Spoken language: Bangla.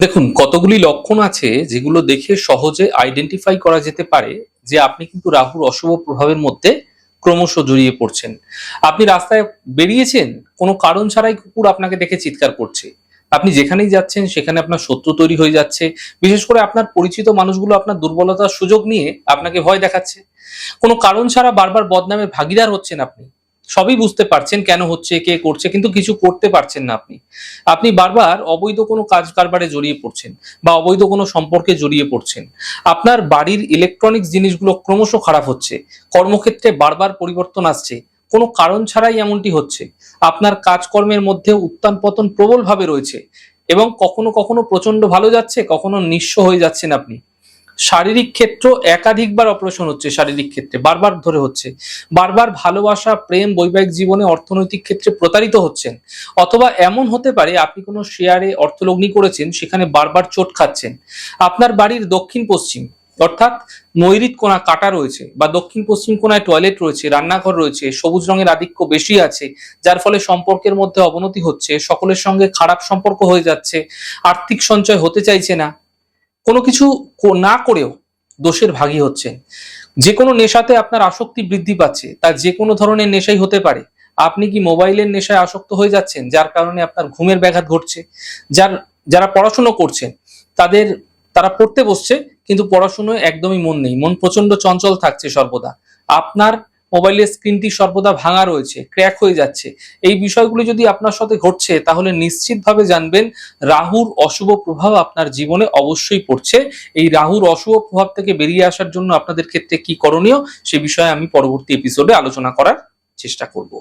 দেখুন, কতগুলি লক্ষণ আছে যেগুলো দেখে সহজে আইডেন্টিফাই করা যেতে পারে যে আপনি কিন্তু রাহুর অশুভ প্রভাবের মধ্যে ক্রমশ জড়িয়ে পড়ছেন। আপনি রাস্তায় বেরিয়েছেন, কোনো কারণ ছাড়াই কুকুর আপনাকে দেখে চিৎকার করছে। আপনি যেখানেই যাচ্ছেন, সেখানে আপনার শত্রু তৈরি হয়ে যাচ্ছে। বিশেষ করে আপনার পরিচিত মানুষগুলো আপনার দুর্বলতার সুযোগ নিয়ে আপনাকে ভয় দেখাচ্ছে। কোনো কারণ ছাড়া বারবার বদনামে ভাগিদার হচ্ছেন আপনি। সবই বুঝতে পারছেন কেন হচ্ছে, কে করছে, কিন্তু কিছু করতে পারছেন না আপনি। আপনি বারবার অবৈধ কোনো কাজ কারবারে জড়িয়ে পড়ছেন বা অবৈধ কোনো সম্পর্কে জড়িয়ে পড়ছেন। আপনার বাড়ির ইলেকট্রনিক্স জিনিসগুলো ক্রমশ খারাপ হচ্ছে, কর্মক্ষেত্রে বারবার পরিবর্তন আসছে, কোনো কারণ ছাড়াই এমনটি হচ্ছে। আপনার কাজকর্মের মধ্যে উত্থান পতন প্রবলভাবে রয়েছে এবং কখনো কখনো প্রচণ্ড ভালো যাচ্ছে, কখনো নিঃস্ব হয়ে যাচ্ছেন আপনি। শারীরিক ক্ষেত্র একাধিকবার অপারেশন হচ্ছে শারীরিক ক্ষেত্রে, বারবার ধরে হচ্ছে। বারবার ভালোবাসা, প্রেম, বৈবাহিক জীবনে অর্থনৈতিক ক্ষেত্রে প্রতারিত হচ্ছেন। অথবা এমন হতে পারে, আপনি কোনো শেয়ারে অর্থলগ্নি করেছেন, সেখানে বারবার চোট খাচ্ছেন। আপনার বাড়ির দক্ষিণ পশ্চিম অর্থাৎ নৈরিত কোণা কাটা রয়েছে বা দক্ষিণ পশ্চিম কোণায় টয়লেট রয়েছে, রান্নাঘর রয়েছে, সবুজ রঙের আধিক্য বেশি আছে, যার ফলে সম্পর্কের মধ্যে অবনতি হচ্ছে, সকলের সঙ্গে খারাপ সম্পর্ক হয়ে যাচ্ছে, আর্থিক সঞ্চয় হতে চাইছে না কোনো কিছু না করেও দোষের ভাগী হচ্ছেন যে কোনো নেশাতে আপনার আসক্তি বৃদ্ধি পাচ্ছে, তা যে কোনো ধরনের নেশাই হতে পারে। আপনি কি মোবাইলের নেশায় আসক্ত হয়ে যাচ্ছেন, যার কারণে আপনার ঘুমের ব্যাঘাত ঘটছে? যার, যারা পড়াশুনো করছেন, তাদের, তারা পড়তে বসছে, কিন্তু পড়াশুনোয় একদমই মন নেই। মন প্রচণ্ড চঞ্চল থাকছে সর্বদা। আপনার মোবাইলের স্ক্রিনটি সর্বদা ভাঙা রয়েছে, ক্র্যাক হয়ে যাচ্ছে। এই বিষয়গুলি যদি আপনার সাথে ঘটছে, তাহলে নিশ্চিতভাবে জানবেন রাহুর অশুভ প্রভাব আপনার জীবনে অবশ্যই পড়ছে। এই রাহুর অশুভ প্রভাব থেকে বেরিয়ে আসার জন্য আপনাদের ক্ষেত্রে কি করণীয়, সে বিষয়ে আমি পরবর্তী এপিসোডে আলোচনা করার চেষ্টা করব।